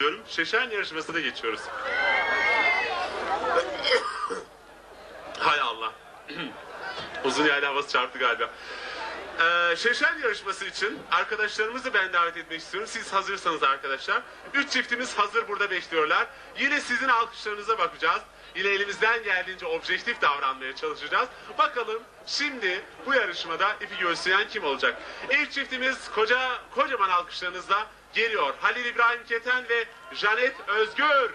diyorum. Şeşen yarışmasına geçiyoruz. Hay Allah. Uzun yaylı havası çarptı galiba. Ee, Şeşen yarışması için arkadaşlarımızı ben davet etmek istiyorum. Siz hazırsanız arkadaşlar. Üç çiftimiz hazır burada bekliyorlar. Yine sizin alkışlarınıza bakacağız. Yine elimizden geldiğince objektif davranmaya çalışacağız. Bakalım şimdi bu yarışmada ipi göğüsleyen kim olacak? İlk çiftimiz koca kocaman alkışlarınızla geliyor. Halil İbrahim Keten ve Janet Özgür.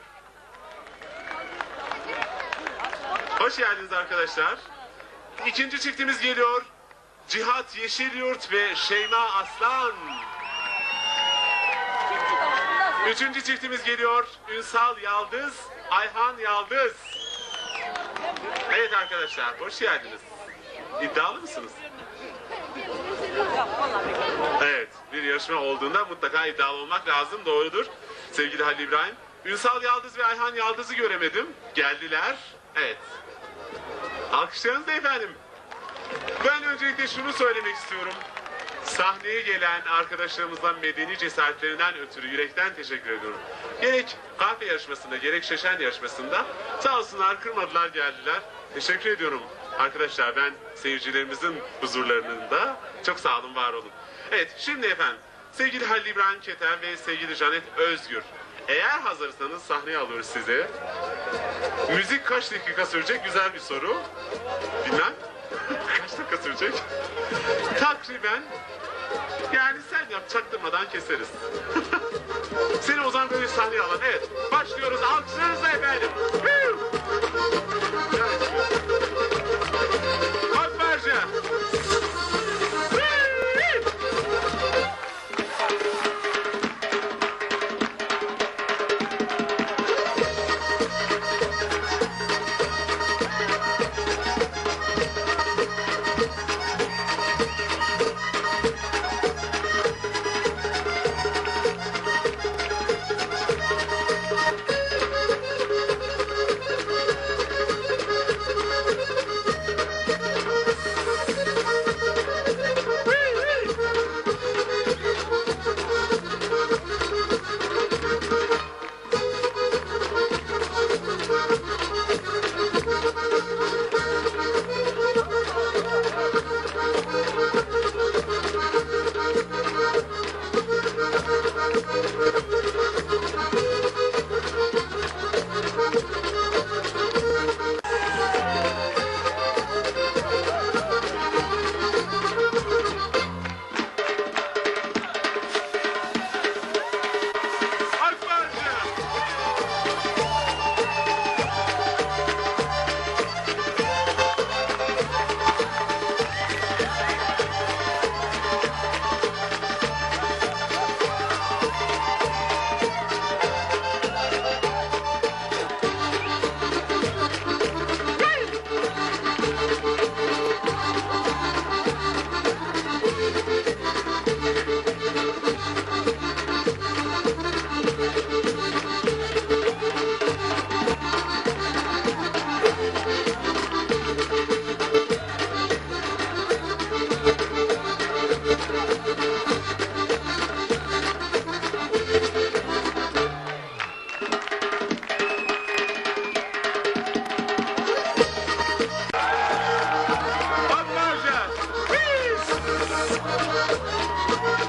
Hoş geldiniz arkadaşlar. İkinci çiftimiz geliyor. Cihat Yeşilyurt ve Şeyma Aslan. Üçüncü çiftimiz geliyor. Ünsal Yaldız, Ayhan Yaldız. Evet arkadaşlar, hoş geldiniz. İddialı mısınız? Evet, bir yarışma olduğunda mutlaka iddialı olmak lazım, doğrudur. Sevgili Halil İbrahim. Ünsal Yaldız ve Ayhan Yaldız'ı göremedim. Geldiler. Evet. Alkışlarınız da efendim. Ben öncelikle şunu söylemek istiyorum. Sahneye gelen arkadaşlarımızdan medeni cesaretlerinden ötürü yürekten teşekkür ediyorum. Gerek kahve yarışmasında gerek şeşen yarışmasında sağ olsunlar kırmadılar geldiler. Teşekkür ediyorum arkadaşlar ben seyircilerimizin huzurlarında çok sağ olun var olun. Evet şimdi efendim sevgili Halil İbrahim Keter ve sevgili Janet Özgür. Eğer hazırsanız sahneye alıyoruz sizi. Müzik kaç dakika sürecek? Güzel bir soru. Bilmem. Kaç dakika sürecek? Takriben yani sen yap çaktırmadan keseriz. Seni o zaman sahneye alalım. Evet başlıyoruz alkışlarınızla efendim.